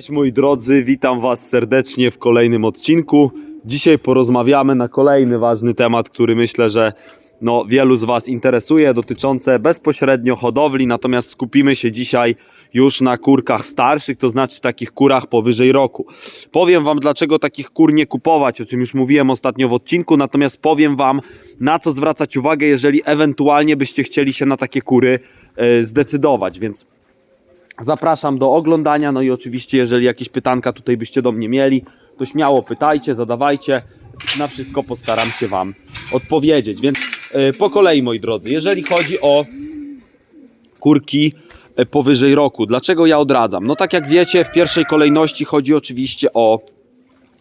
Cześć moi drodzy, witam Was serdecznie w kolejnym odcinku. Dzisiaj porozmawiamy na kolejny ważny temat, który myślę, że no, wielu z Was interesuje, dotyczące bezpośrednio hodowli, natomiast skupimy się dzisiaj już na kurkach starszych, to znaczy takich kurach powyżej roku. Powiem Wam, dlaczego takich kur nie kupować, o czym już mówiłem ostatnio w odcinku, natomiast powiem Wam, na co zwracać uwagę, jeżeli ewentualnie byście chcieli się na takie kury e, zdecydować, więc Zapraszam do oglądania. No i oczywiście, jeżeli jakieś pytanka tutaj byście do mnie mieli, to śmiało pytajcie, zadawajcie. Na wszystko postaram się Wam odpowiedzieć. Więc e, po kolei, moi drodzy, jeżeli chodzi o kurki e, powyżej roku, dlaczego ja odradzam? No tak jak wiecie, w pierwszej kolejności chodzi oczywiście o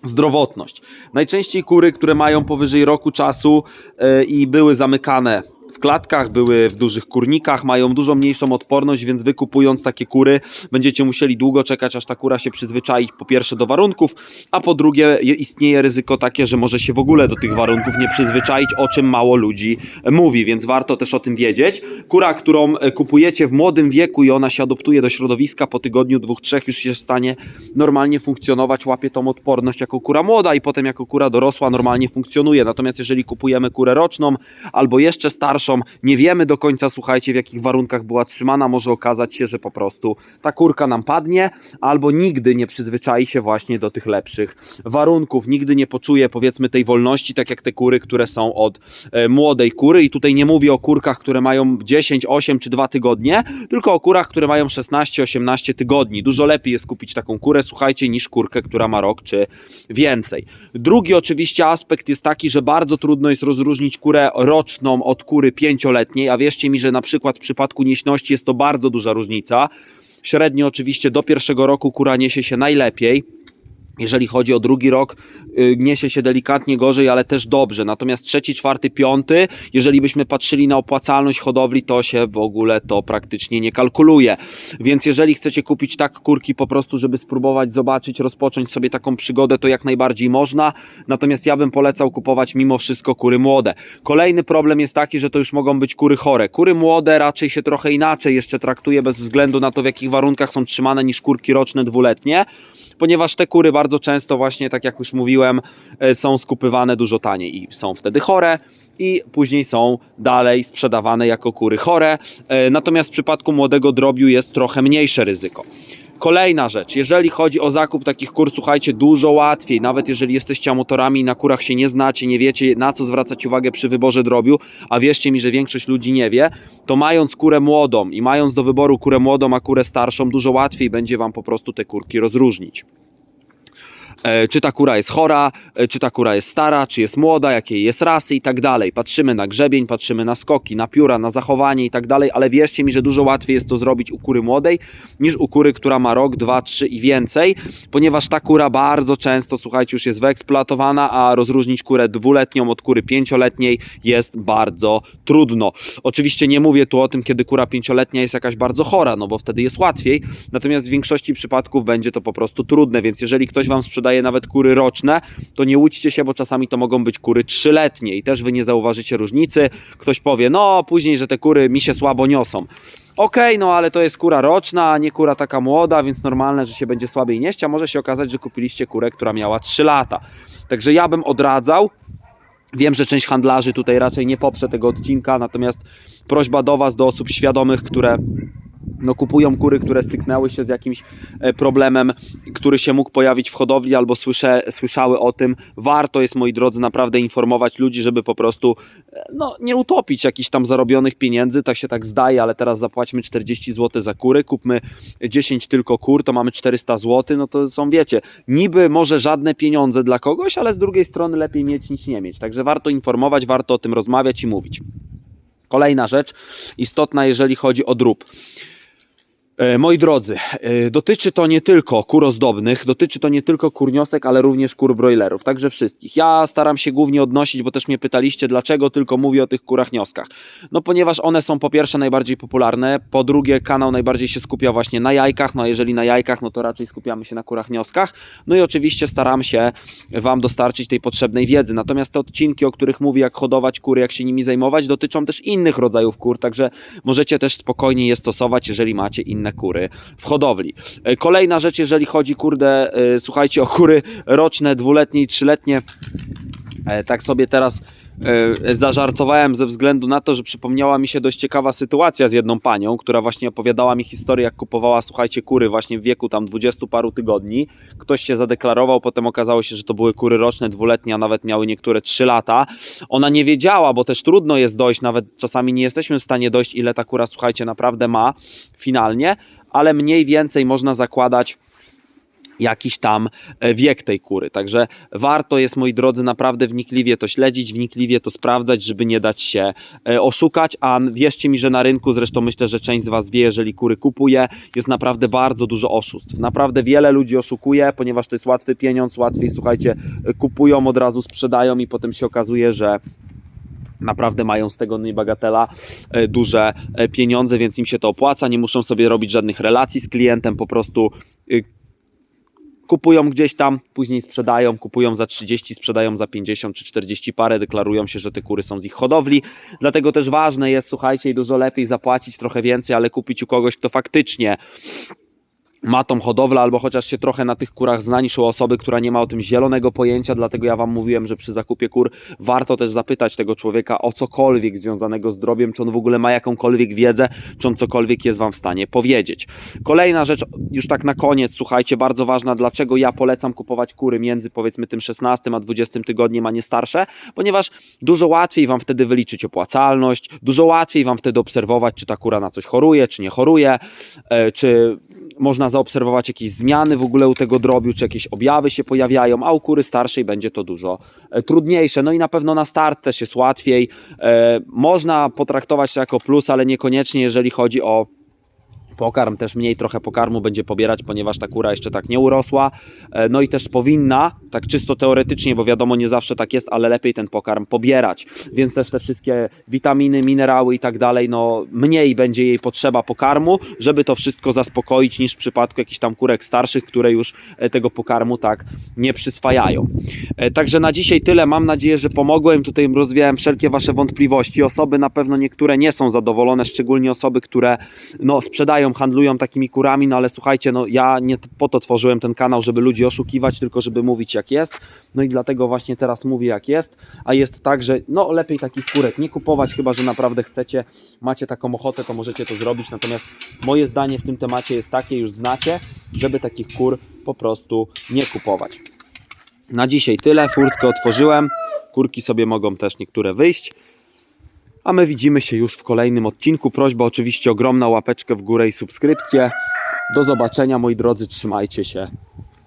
zdrowotność. Najczęściej kury, które mają powyżej roku czasu e, i były zamykane w klatkach, były w dużych kurnikach, mają dużo mniejszą odporność, więc wy kupując takie kury będziecie musieli długo czekać, aż ta kura się przyzwyczai po pierwsze do warunków, a po drugie je- istnieje ryzyko takie, że może się w ogóle do tych warunków nie przyzwyczaić, o czym mało ludzi mówi, więc warto też o tym wiedzieć. Kura, którą e, kupujecie w młodym wieku i ona się adoptuje do środowiska po tygodniu, dwóch, trzech już jest w stanie normalnie funkcjonować, łapie tą odporność jako kura młoda i potem jako kura dorosła normalnie funkcjonuje. Natomiast jeżeli kupujemy kurę roczną albo jeszcze starszą, nie wiemy do końca, słuchajcie, w jakich warunkach była trzymana, może okazać się, że po prostu ta kurka nam padnie albo nigdy nie przyzwyczai się właśnie do tych lepszych warunków, nigdy nie poczuje powiedzmy tej wolności, tak jak te kury, które są od e, młodej kury i tutaj nie mówię o kurkach, które mają 10, 8 czy 2 tygodnie, tylko o kurach, które mają 16, 18 tygodni. Dużo lepiej jest kupić taką kurę, słuchajcie, niż kurkę, która ma rok czy więcej. Drugi oczywiście aspekt jest taki, że bardzo trudno jest rozróżnić kurę roczną od kury pięcioletniej, a wierzcie mi, że na przykład w przypadku nieśności jest to bardzo duża różnica. Średnio oczywiście do pierwszego roku kura niesie się najlepiej. Jeżeli chodzi o drugi rok, y, niesie się delikatnie gorzej, ale też dobrze. Natomiast trzeci, czwarty, piąty, jeżeli byśmy patrzyli na opłacalność hodowli, to się w ogóle to praktycznie nie kalkuluje. Więc jeżeli chcecie kupić tak kurki po prostu, żeby spróbować, zobaczyć, rozpocząć sobie taką przygodę, to jak najbardziej można. Natomiast ja bym polecał kupować mimo wszystko kury młode. Kolejny problem jest taki, że to już mogą być kury chore. Kury młode raczej się trochę inaczej jeszcze traktuje bez względu na to, w jakich warunkach są trzymane niż kurki roczne dwuletnie ponieważ te kury bardzo często właśnie, tak jak już mówiłem, e, są skupywane dużo taniej i są wtedy chore i później są dalej sprzedawane jako kury chore. E, Natomiast w przypadku młodego drobiu jest trochę mniejsze ryzyko. Kolejna rzecz, jeżeli chodzi o zakup takich kur, słuchajcie, dużo łatwiej, nawet jeżeli jesteście amatorami i na kurach się nie znacie, nie wiecie na co zwracać uwagę przy wyborze drobiu, a wierzcie mi, że większość ludzi nie wie, to mając kurę młodą i mając do wyboru kurę młodą, a kurę starszą, dużo łatwiej będzie Wam po prostu te kurki rozróżnić. E, czy ta kura jest chora, e, czy ta kura jest stara, czy jest młoda, jakiej jest rasy i tak dalej. Patrzymy na grzebień, patrzymy na skoki, na pióra, na zachowanie i tak dalej, ale wierzcie mi, że dużo łatwiej jest to zrobić u kury młodej niż u kury, która ma rok, dwa, trzy i więcej, ponieważ ta kura bardzo często, słuchajcie, już jest wyeksploatowana, a rozróżnić kurę dwuletnią od kury pięcioletniej jest bardzo trudno. Oczywiście nie mówię tu o tym, kiedy kura pięcioletnia jest jakaś bardzo chora, no bo wtedy jest łatwiej, natomiast w większości przypadków będzie to po prostu trudne, więc jeżeli ktoś Wam sprzedaje nawet kury roczne, to nie łudźcie się, bo czasami to mogą być kury trzyletnie i też Wy nie zauważycie różnicy. Ktoś powie, no później, że te kury mi się słabo niosą. Okej, no ale to jest kura roczna, a nie kura taka młoda, więc normalne, że się będzie słabiej nieść, a może się okazać, że kupiliście kurę, która miała 3 lata. Także ja bym odradzał, Wiem, że część handlarzy tutaj raczej nie poprze tego odcinka, natomiast prośba do Was, do osób świadomych, które no, kupują kury, które styknęły się z jakimś e, problemem, który się mógł pojawić w hodowli albo słysze, słyszały o tym. Warto jest, moi drodzy, naprawdę informować ludzi, żeby po prostu e, no, nie utopić jakichś tam zarobionych pieniędzy. Tak się tak zdaje, ale teraz zapłaćmy 40 zł za kury, kupmy 10 tylko kur, to mamy 400 zł. No to są, wiecie, niby może żadne pieniądze dla kogoś, ale z drugiej strony lepiej mieć niż nie mieć. Także warto informować, warto o tym rozmawiać i mówić. Kolejna rzecz istotna, jeżeli chodzi o drób. E, Moi drodzy, e, dotyczy to nie tylko kur ozdobnych, dotyczy to nie tylko kurniosek, ale również kur broilerów, także wszystkich. Ja staram się głównie odnosić, bo też mnie pytaliście, dlaczego tylko mówię o tych kurach nioskach. No ponieważ one są po pierwsze najbardziej popularne, po drugie kanał najbardziej się skupia właśnie na jajkach, no a jeżeli na jajkach, no to raczej skupiamy się na kurach nioskach. No i oczywiście staram się Wam dostarczyć tej potrzebnej wiedzy. Natomiast te odcinki, o których mówię, jak hodować kury, jak się nimi zajmować, dotyczą też innych rodzajów kur, także możecie też spokojnie je stosować, jeżeli macie inne inne kury w hodowli. E, Kolejna rzecz, jeżeli chodzi, kurde, e, słuchajcie, o kury roczne, dwuletnie i trzyletnie, E, Tak sobie teraz zażartowałem ze względu na to, że przypomniała mi się dość ciekawa sytuacja z jedną panią, która właśnie opowiadała mi historię, jak kupowała, słuchajcie, kury właśnie w wieku tam dwudziestu paru tygodni. Ktoś się zadeklarował, potem okazało się, że to były kury roczne, dwuletnie, a nawet miały niektóre trzy lata. Ona nie wiedziała, bo też trudno jest dojść, nawet czasami nie jesteśmy w stanie dojść, ile ta kura, słuchajcie, naprawdę ma finalnie, ale mniej więcej można zakładać jakiś tam e, wiek tej kury. Także warto jest, moi drodzy, naprawdę wnikliwie to śledzić, wnikliwie to sprawdzać, żeby nie dać się e, oszukać, a wierzcie mi, że na rynku, zresztą myślę, że część z Was wie, jeżeli kury kupuje, jest naprawdę bardzo dużo oszustw. Naprawdę wiele ludzi oszukuje, ponieważ to jest łatwy pieniądz, łatwiej, słuchajcie, e, kupują, od razu sprzedają i potem się okazuje, że naprawdę mają z tego niebagatela duże pieniądze, więc im się to opłaca, nie muszą sobie robić żadnych relacji z klientem, po prostu kupują gdzieś tam, później sprzedają, kupują za 30, sprzedają za 50 czy 40 parę, deklarują się, że te kury są z ich hodowli. Dlatego też ważne jest, słuchajcie, dużo lepiej zapłacić trochę więcej, ale kupić u kogoś, kto faktycznie ma tą hodowlę, albo chociaż się trochę na tych kurach zna, niż u osoby, która nie ma o tym zielonego pojęcia, dlatego ja Wam mówiłem, że przy zakupie kur warto też zapytać tego człowieka o cokolwiek związanego z zdrowiem, czy on w ogóle ma jakąkolwiek wiedzę, czy on cokolwiek jest Wam w stanie powiedzieć. Kolejna rzecz, już tak na koniec, słuchajcie, bardzo ważna, dlaczego ja polecam kupować kury między powiedzmy tym 16 a 20 tygodniem, a nie starsze, ponieważ dużo łatwiej Wam wtedy wyliczyć opłacalność, dużo łatwiej Wam wtedy obserwować, czy ta kura na coś choruje, czy nie choruje, e, czy można zaobserwować jakieś zmiany w ogóle u tego drobiu, czy jakieś objawy się pojawiają, a u kury starszej będzie to dużo e, trudniejsze. No i na pewno na start też jest łatwiej. E, Można potraktować to jako plus, ale niekoniecznie jeżeli chodzi o Pokarm też mniej trochę pokarmu będzie pobierać, ponieważ ta kura jeszcze tak nie urosła. E, No i też powinna, tak czysto teoretycznie, bo wiadomo, nie zawsze tak jest, ale lepiej ten pokarm pobierać. Więc też te wszystkie witaminy, minerały i tak dalej, no mniej będzie jej potrzeba pokarmu, żeby to wszystko zaspokoić, niż w przypadku jakichś tam kurek starszych, które już e, tego pokarmu tak nie przyswajają. E, Także na dzisiaj tyle. Mam nadzieję, że pomogłem. Tutaj rozwiałem wszelkie Wasze wątpliwości. Osoby na pewno niektóre nie są zadowolone, szczególnie osoby, które no, sprzedają, handlują takimi kurami, no ale słuchajcie, no ja nie po to tworzyłem ten kanał, żeby ludzi oszukiwać, tylko żeby mówić jak jest. No i dlatego właśnie teraz mówię jak jest, a jest tak, że no lepiej takich kurek nie kupować, chyba że naprawdę chcecie, macie taką ochotę, to możecie to zrobić. Natomiast moje zdanie w tym temacie jest takie, już znacie, żeby takich kur po prostu nie kupować. Na dzisiaj tyle. Furtkę otworzyłem. Kurki sobie mogą też niektóre wyjść. A my widzimy się już w kolejnym odcinku. Prośba oczywiście ogromna łapeczkę w górę i subskrypcję. Do zobaczenia moi drodzy, trzymajcie się.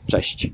Cześć.